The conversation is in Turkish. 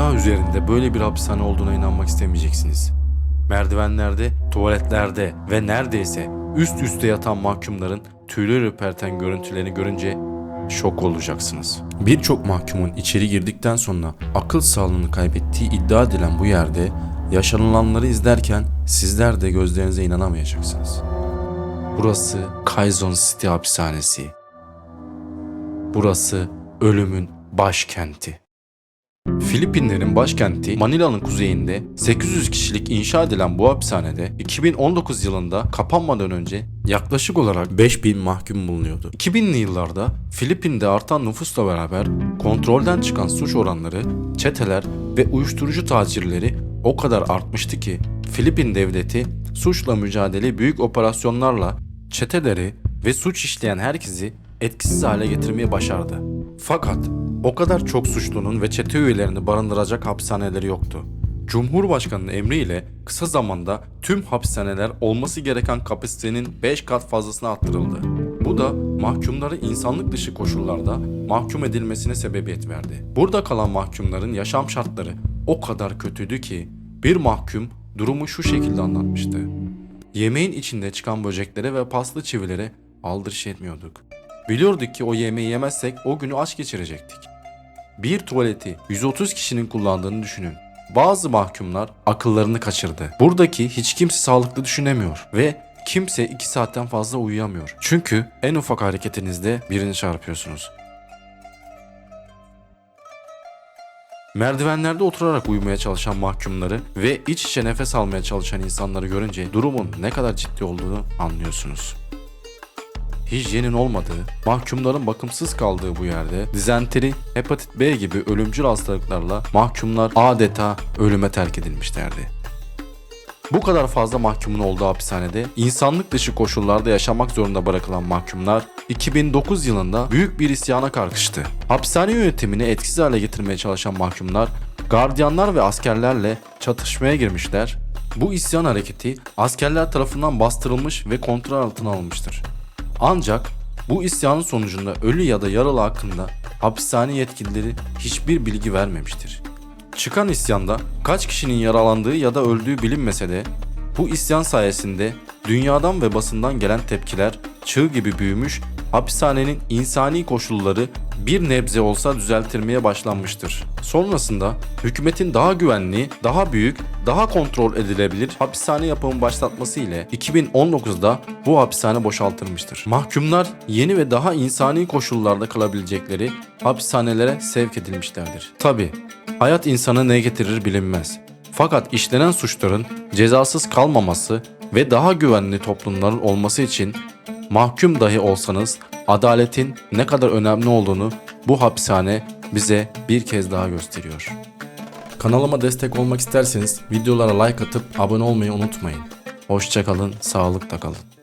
Dünya üzerinde böyle bir hapishane olduğuna inanmak istemeyeceksiniz. Merdivenlerde, tuvaletlerde ve neredeyse üst üste yatan mahkumların tüyleri ürperten görüntülerini görünce şok olacaksınız. Birçok mahkumun içeri girdikten sonra akıl sağlığını kaybettiği iddia edilen bu yerde yaşanılanları izlerken sizler de gözlerinize inanamayacaksınız. Burası Kaizon City hapishanesi. Burası ölümün başkenti. Filipinlerin başkenti Manila'nın kuzeyinde 800 kişilik inşa edilen bu hapishanede 2019 yılında kapanmadan önce yaklaşık olarak 5000 mahkum bulunuyordu. 2000'li yıllarda Filipin'de artan nüfusla beraber kontrolden çıkan suç oranları, çeteler ve uyuşturucu tacirleri o kadar artmıştı ki Filipin devleti suçla mücadele büyük operasyonlarla çeteleri ve suç işleyen herkesi etkisiz hale getirmeyi başardı. Fakat o kadar çok suçlunun ve çete üyelerini barındıracak hapishaneleri yoktu. Cumhurbaşkanının emriyle kısa zamanda tüm hapishaneler olması gereken kapasitenin 5 kat fazlasına arttırıldı. Bu da mahkumları insanlık dışı koşullarda mahkum edilmesine sebebiyet verdi. Burada kalan mahkumların yaşam şartları o kadar kötüydü ki bir mahkum durumu şu şekilde anlatmıştı. Yemeğin içinde çıkan böceklere ve paslı çivilere aldırış etmiyorduk. Biliyorduk ki o yemeği yemezsek o günü aç geçirecektik. Bir tuvaleti 130 kişinin kullandığını düşünün. Bazı mahkumlar akıllarını kaçırdı. Buradaki hiç kimse sağlıklı düşünemiyor ve kimse 2 saatten fazla uyuyamıyor. Çünkü en ufak hareketinizde birini çarpıyorsunuz. Merdivenlerde oturarak uyumaya çalışan mahkumları ve iç içe nefes almaya çalışan insanları görünce durumun ne kadar ciddi olduğunu anlıyorsunuz. Hijyenin olmadığı, mahkumların bakımsız kaldığı bu yerde dizenteri, hepatit B gibi ölümcül hastalıklarla mahkumlar adeta ölüme terk edilmişlerdi. Bu kadar fazla mahkumun olduğu hapishanede insanlık dışı koşullarda yaşamak zorunda bırakılan mahkumlar 2009 yılında büyük bir isyana kalkıştı. Hapishane yönetimini etkisiz hale getirmeye çalışan mahkumlar gardiyanlar ve askerlerle çatışmaya girmişler. Bu isyan hareketi askerler tarafından bastırılmış ve kontrol altına alınmıştır. Ancak bu isyanın sonucunda ölü ya da yaralı hakkında hapishane yetkilileri hiçbir bilgi vermemiştir. Çıkan isyanda kaç kişinin yaralandığı ya da öldüğü bilinmese de bu isyan sayesinde dünyadan ve basından gelen tepkiler çığ gibi büyümüş, hapishanenin insani koşulları bir nebze olsa düzeltilmeye başlanmıştır. Sonrasında hükümetin daha güvenli, daha büyük, daha kontrol edilebilir hapishane yapımı başlatması ile 2019'da bu hapishane boşaltılmıştır. Mahkumlar yeni ve daha insani koşullarda kalabilecekleri hapishanelere sevk edilmişlerdir. Tabi hayat insana ne getirir bilinmez. Fakat işlenen suçların cezasız kalmaması ve daha güvenli toplumların olması için mahkum dahi olsanız adaletin ne kadar önemli olduğunu bu hapishane bize bir kez daha gösteriyor. Kanalıma destek olmak isterseniz videolara like atıp abone olmayı unutmayın. Hoşçakalın, sağlıkla kalın.